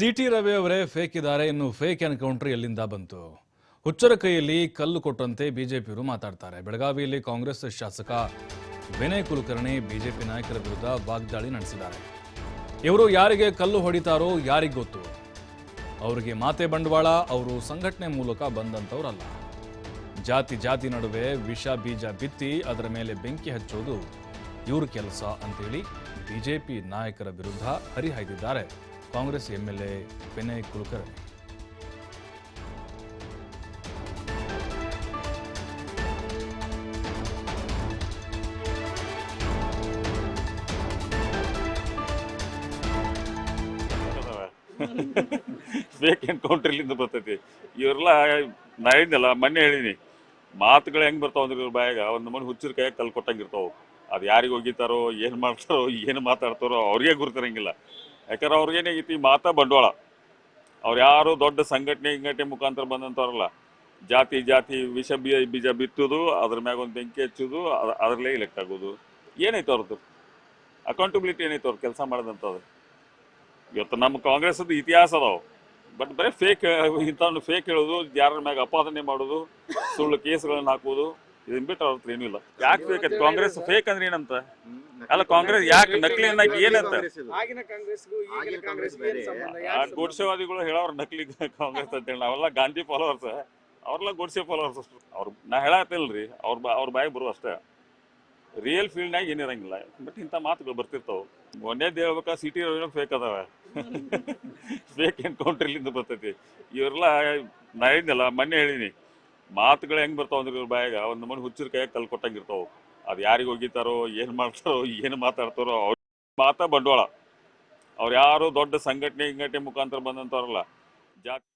C T Ravi ಅವರೇ fake ಇದ್ದಾರೆ. ಇನ್ನು ಫೇಕ್ ಎನ್ಕೌಂಟರ್ ಎಲ್ಲಿಂದ ಬಂತು? ಹುಚ್ಚರ ಕೈಯಲ್ಲಿ ಕಲ್ಲು ಕೊಟ್ಟಂತೆ ಬಿಜೆಪಿಯವರು ಮಾತಾಡ್ತಾರೆ. ಬೆಳಗಾವಿಯಲ್ಲಿ ಕಾಂಗ್ರೆಸ್ ಶಾಸಕ ವಿನಯ್ ಕುಲಕರ್ಣಿ ಬಿಜೆಪಿ ನಾಯಕರ ವಿರುದ್ಧ ವಾಗ್ದಾಳಿ ನಡೆಸಿದ್ದಾರೆ. ಇವರು ಯಾರಿಗೆ ಕಲ್ಲು ಹೊಡಿತಾರೋ ಯಾರಿಗೆ ಗೊತ್ತು? ಅವರಿಗೆ ಮಾತೆ ಬಂಡವಾಳ, ಅವರು ಸಂಘಟನೆ ಮೂಲಕ ಬಂದಂಥವ್ರಲ್ಲ. ಜಾತಿ ಜಾತಿ ನಡುವೆ ವಿಷ ಬೀಜ ಬಿತ್ತಿ ಅದರ ಮೇಲೆ ಬೆಂಕಿ ಹಚ್ಚೋದು ಇವ್ರ ಕೆಲಸ ಅಂತೇಳಿ ಬಿಜೆಪಿ ನಾಯಕರ ವಿರುದ್ಧ ಹರಿಹಾಯ್ದಿದ್ದಾರೆ. Congress MLA Vinay Kulkarni. Fake encounter ಇಲ್ಲಿಂದ ಬರ್ತೈತಿ. ಇವರೆಲ್ಲ ನಾ ಹೇಳಿದ್ನಲ್ಲ, ಮೊನ್ನೆ ಹೇಳಿನಿ ಮಾತುಗಳು ಹೆಂಗ್ ಬರ್ತಾವೆ ಅಂದ್ರೆ ಇವ್ರ ಬಾಯಾಗ, ಒಂದು ಮನೆ ಹುಚ್ಚರ ಕೈಯಾಗ ಕಲ್ ಕೊಟ್ಟಂಗಿರ್ತಾವ ಅದು ಯಾರಿಗೆ ಹೋಗಿತಾರೋ ಏನು ಮಾಡ್ತಾರೋ, ಏನು ಮಾತಾಡ್ತಾರೋ, ಅವ್ರಿಗೆ ಗುರುತಿರಂಗಿಲ್ಲ. ಯಾಕಂದ್ರೆ ಅವ್ರಿಗೇನಾಗೈತಿ ಮಾತಾ ಬಂಡವಾಳ. ಅವ್ರು ಯಾರು ದೊಡ್ಡ ಸಂಘಟನೆ ಗಿಂಘಟನೆ ಮುಖಾಂತರ ಬಂದಂತವ್ರಲ್ಲ, ಜಾತಿ ಜಾತಿ, ವಿಷ ಬೀಜ ಬೀಜ ಬಿತ್ತುದು, ಅದ್ರ ಮ್ಯಾಗ ಒಂದು ಬೆಂಕಿ ಹಚ್ಚುದು, ಅದ್- ಅದ್ರಲ್ಲೇ ಇಲೆಕ್ಟ್ ಆಗೋದು. ಏನೈತೆ ಅವ್ರದ್ದು ಅಕೌಂಟಬಿಲಿಟಿ ಏನೈತೆ ಅವ್ರು ಕೆಲಸ ಮಾಡಿದಂಥದ್ದು ಇವತ್ತು ನಮ್ಮ ಕಾಂಗ್ರೆಸ್ದು ಇತಿಹಾಸ ಅದಾವ. ಬಟ್ ಬರೀ ಫೇಕ್ ಇಂಥವ್ನು ಫೇಕ್ ಹೇಳೋದು ಯಾರ ಮ್ಯಾಗ ಅಪಾದನೆ ಮಾಡೋದು, ಸುಳ್ಳು ಕೇಸ್ಗಳನ್ನು ಹಾಕೋದು ಇದನ್ನ ಬಿಟ್ಟು ಅವ್ರ ಹತ್ರ ಏನೂ ಇಲ್ಲ. ಯಾಕೆ ಫೇಕ್ ಕಾಂಗ್ರೆಸ್ ಫೇಕ್ ಅಂದ್ರೆ ಏನಂತ? ಅಲ್ಲ ಕಾಂಗ್ರೆಸ್ ಯಾಕೆ ನಕಲಿ ಅನ್ನಕ್ಕೆ ಏನಂತ? ಆಗಿನ ಕಾಂಗ್ರೆಸ್ಗೂ ಈಗಿನ ಕಾಂಗ್ರೆಸ್ ಕಾಂಗ್ರೆಸ್ಗೂ ಏನ್ ಬೇರೆ. ಸಂಬಂಧ? ಆ ಯಾಕ್ ಸಂಬಂಧ? ಗೋಡ್ಸೆವಾದಿಗಳು ಹೇಳೋರು ನಕಲಿ ಕಾಂಗ್ರೆಸ್ ಅಂತ ಹೇಳಿ ನಾವೆಲ್ಲ ಗಾಂಧಿ ಫಾಲೋವರ್ಸ್ ಅವ್ರೆಲ್ಲ ಗೋಡ್ಸೆ ಫಾಲೋವರ್ಸ್ ಅವ್ರ ನಾ ಹೇಳತ್ತಿಲ್ರಿ ಅವ್ರ ಬಾ ಅವ್ರ ಬಾಯಿಗೆ ಬರುವ ಅಷ್ಟೇ. ರಿಯಲ್ ಫೀಲ್ಡ್ನಾಗ ಏನಿರಂಗಿಲ್ಲ ಬಟ್ ಇಂಥ ಮಾತುಗಳು ಬರ್ತಿರ್ತಾವ. ಒಂದೇದ್ ಹೇಳ್ಬೇಕಾ ಸಿಟಿ ಫೇಕ್ ಅದಾವ. ಫೇಕ್ ಎನ್ಕೌಂಟರ್ ಇಲ್ಲಿಂದ ಬರ್ತೈತಿ. ಇವರೆಲ್ಲ ನಾ ಹೇಳಿದ್ನಲ್ಲ ಮೊನ್ನೆ ಹೇಳಿನಿ. ಮಾತುಗಳು ಹೆಂಗ್ ಬರ್ತಾವ ಅಂದ್ರೆ ಇವ್ರ ಬಾಯಾಗ ಒಂದ್ ಮನೆ ಹುಚ್ಚರ ಕೈಯಾಗ ಕಲ್ ಕೊಟ್ಟಂಗಿರ್ತಾವ ಅದು ಯಾರಿಗೆ ಹೋಗಿತಾರೋ ಏನ್ ಮಾಡ್ತಾರೋ, ಏನು ಮಾತಾಡ್ತಾರೋ, ಅವ್ರ ಮಾತಾ ಬಂಡವಾಳ. ಅವ್ರು ಯಾರು ದೊಡ್ಡ ಸಂಘಟನೆ, ಗಿಂಘಟನೆ ಮುಖಾಂತರ ಬಂದಂತವ್ರಲ್ಲ. ಜಾತಿ